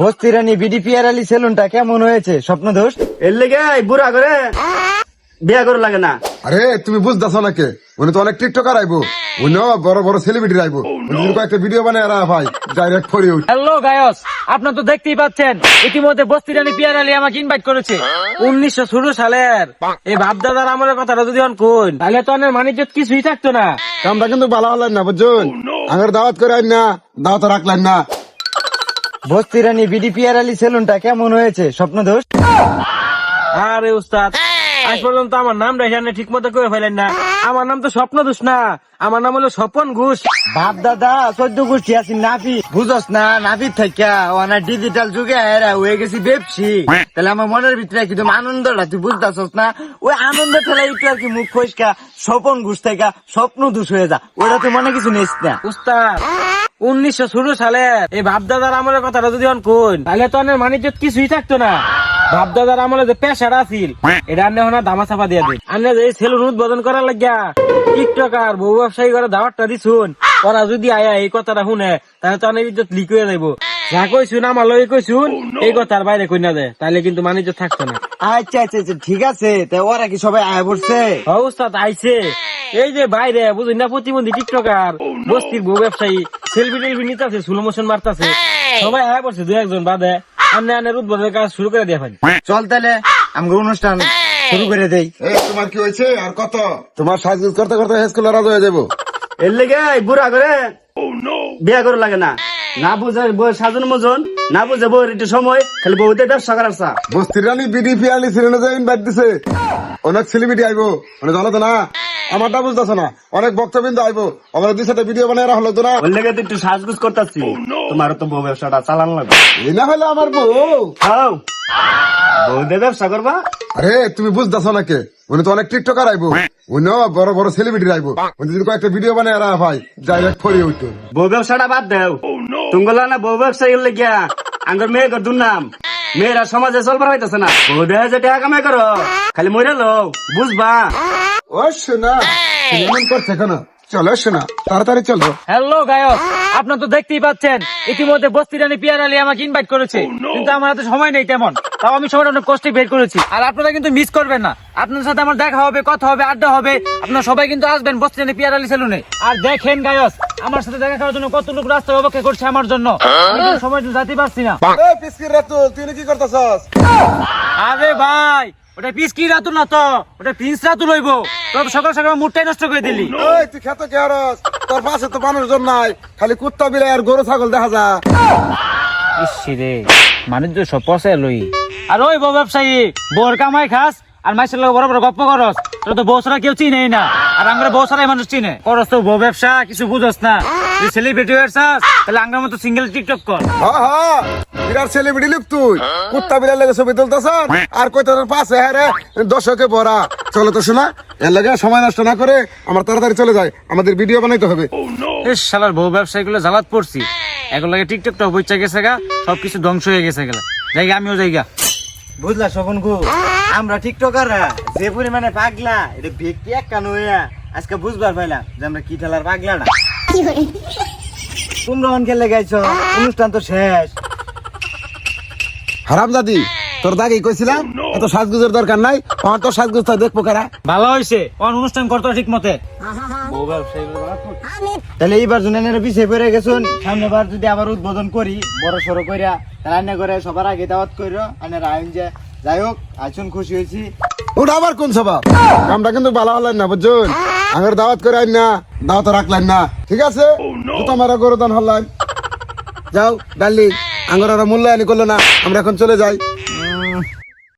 বস্তি রানী বিডিপিআর আলী সেলুনটা কেমন হয়েছে? স্বপ্নদোষ এর লেগে বুড়া করে বিয়া করে লাগে না। আরে তুমি বুঝতেছ না কে উনি তো অনেক টিকটকার আইবো। উনি বড় বড় সেলিব্রিটি আইবো। উনি কয়েকটা ভিডিও বানায় আর ভাই ডাইরেক্ট ফরি উঠ। হ্যালো গায়স আপনার তো দেখতেই পাচ্ছেন ইতিমধ্যে বস্তি রানী পিয়ার আলী আমাকে ইনভাইট করেছে। উনিশশো ষোলো সালের। এই বাপদাদার আমলের কথাটা যদি অন কোন তাহলে তো অনেক মানিজ্য কিছুই থাকতো না। আমরা কিন্তু ভালো হলেন না বুঝুন আগের দাওয়াত করে না দাওয়াত রাখলেন না। বস্তি রানী বিডিপিআর আলী সেলুনটা কেমন হয়েছে? স্বপ্ন দোষ আরে উস্তাদ আজ পর্যন্ত আমার নাম রেখানে ঠিক মতো করে ফেলেন না। আমার নাম তো স্বপ্ন দোষ না আমার নাম হলো স্বপন ঘোষ। বাপ দাদা চোদ্দ গোষ্ঠী আছি নাপি বুঝস না নাপি থাকা ওনা ডিজিটাল যুগে এরা হয়ে গেছি বেপসি তাহলে আমার মনের ভিতরে একদম আনন্দটা তুই বুঝতেছস না? ওই আনন্দ ঠেলা একটু আর কি মুখ খসকা স্বপন ঘুষ থেকে স্বপ্ন দোষ হয়ে যা। ওটা তুই মনে কিছু নিস না। উস্তাদ উনিশশো ষোলো সালের এই বাপদাদার আমলের কথাটা যদি অন কোন তাহলে তো অনেক মানিজ্য কিছুই থাকতো না। বাপদাদার আমলে যে পেশাটা আছিল এটা আন্নে হনা দামা চাপা দিয়ে দিন। আন্নে যে সেলুন উদ্বোধন করার লাগিয়া টিকটকার বউ ব্যবসায়ী করে দাওয়াতটা দিছুন ওরা যদি আয়া এই কথাটা শুনে তাহলে তো অনেক ইজ্জত লিক হয়ে যাইব। যা কইছুন আমার লই কইছুন এই কথার বাইরে কই না দেয় তাহলে কিন্তু মানিজ্য থাকতো না। আচ্ছা আচ্ছা আচ্ছা ঠিক আছে তা ওরা কি সবাই আয় পড়ছে? উস্তাদ আইছে। এই যে বাইরে বুঝুন না প্রতিবন্ধী টিকটকার? বস্তির বউ ব্যবসায়ী সেলফি টেলফি নিতেছে স্লো মোশন মারতাছে। সবাই আয় পড়ছে দু একজন বাদে। আন্নে আন্নের উদ্বোধনের কাজ শুরু করে দিয়ে ফেলি চল তাহলে আমাকে অনুষ্ঠান শুরু করে দেই। এই তোমার কি হয়েছে? আর কত? তোমার সাজগুজ করতে করতে হেসকুল রাজ হয়ে যাব। এর লেগে বুড়া করে বিয়া করে লাগে না। না বুঝে বউ সাজন মজন না বুঝে বউর একটু সময় খালি বউতে ব্যবসা করার চা। বস্তির রানী বিডিপি আলী সিনেমা যে ইনভাইট দিছে। অনেক সেলিব্রিটি আইবো মানে জানো তো না আমারটা বুঝতেছ না। অনেক বক্তবিন্দু আইবো। আমার দুই সাথে ভিডিও বানায় রাখল তো না লেগে তো একটু সাজগুজ করতেছি। তোমার তো বউ ব্যবসাটা চালান লাগবে। এই না হলে আমার বউ। খাও বউতে ব্যবসা করবা? আরে তুমি বুঝতেছ না কে? উনি তো অনেক টিকটকার আইবো। উনি বড় বড় সেলিব্রিটি আইবো। উনি যদি কয়েকটা ভিডিও বানায় আর ভাই ডাইরেক্ট ফরি উঠতো। বউ ব্যবসাটা বাদ দেও। তুমগুলা না বউ ব্যবসা গেলে গিয়া আঙ্গর মেয়ে কর দুর্নাম মেয়েরা সমাজে চলবার হইতেছে না। বউ দেহে যে টাকা কামাই করো খালি মরে লো বুঝবা? ও শোনা তুমি এমন করছে কেন? চলো শোনা তাড়াতাড়ি চলো। হ্যালো গায়ক আপনার তো দেখতেই পাচ্ছেন। ইতিমধ্যে বস্তি রানী পিয়ার আলী আমাকে ইনভাইট করেছে কিন্তু আমার হাতে সময় নেই তেমন। তাও আমি সময়টা অনেক কষ্টে বের করেছি। আর আপনারা কিন্তু মিস করবেন না। আপনার সাথে আমার দেখা হবে কথা হবে আড্ডা হবে। আপনারা সবাই কিন্তু আসবেন বস্তি রানী পিয়ার আলী সেলুনে আর দেখেন গায়ক আমার সাথে দেখা করার জন্য কত লোক রাস্তায় অপেক্ষা করছে আমার জন্য। সময় যেতে পারছি না। তুই কি করতেছস? আরে ভাই ওটা পিস কি রাতুল না তো। ওটা প্রিন্স রাতুল হইব। তোর সকাল সকাল মুডটাই নষ্ট করে দিলি। ওই তুই খেতে কে আরস? তোর পাশে তো মানুষজন নাই। খালি কুত্তা বিলাই আর গরু ছাগল দেখা যা ইসিরে মানুষ তো সব পয়সা লই। আর ওই বউ ব্যবসায়ী বউর কামাই খাস আর মাইসের লোক বড় বড় গপ্প করস তোর তো বউ ছাড়া কেউ চিনেই না। আর আঙ্গুরে বউ ছাড়াই মানুষ চিনে। করস তো বউ ব্যবসা কিছু বুঝস না। তুই সেলিব্রিটি হয়েছাস তাহলে আঙ্গুর মতো সিঙ্গেল টিকটক কর। বিরাট সেলিব্রিটি লোক তুই। কুত্তা বিলাই লেগে ছবি তুলতেছ? আর কই তোর পাশে হ্যাঁ রে দর্শকে ভরা। চলো তো শোনা এর লাগে সময় নষ্ট না করে আমার তাড়াতাড়ি চলে যায়। আমাদের ভিডিও বানাইতে হবে। ইস শালার বউ ব্যবসায়ী গুলো জ্বালাত পড়ছি। এখন লাগে টিকটকটা বইচা গেছে গা সবকিছু ধ্বংস হয়ে গেছে গেলা। জায়গা আমিও জায়গা বুঝলা স্বপন গু? আমরা টিকটকাররা যে পরিমাণে পাগলা এটা ব্যক্তি এক কান হইয়া আজকে বুঝবার পাইলাম যে আমরা কি ঠেলার পাগলাটা তোমরা অনকে লেগাইছো অনুষ্ঠান তো শেষ। হারাম দাদি তোর দাগে কইছিলাম এত সাজগুজের দরকার নাই আমার তো সাজগুজ তো দেখব কারা। ভালো হয়েছে কোন অনুষ্ঠান করতো ঠিক মতে তাহলে এইবার জুনানের পিছিয়ে পড়ে গেছুন সামনে বার যদি আবার উদ্বোধন করি বড় সড়ো কইরা রান্না করে সবার আগে দাওয়াত কইরো আনের আইন যে যাই হোক আইসুন খুশি হয়েছি। ওটা আবার কোন সভা কামটা কিন্তু ভালো হলেন না বুঝছেন? আমার দাওয়াত করে আইন না দাওয়াত রাখলেন না। ঠিক আছে? তোমার গরদান হলাম যাও ডালি আঙ্গর মূল্যায়ন করল না আমরা এখন চলে যাই।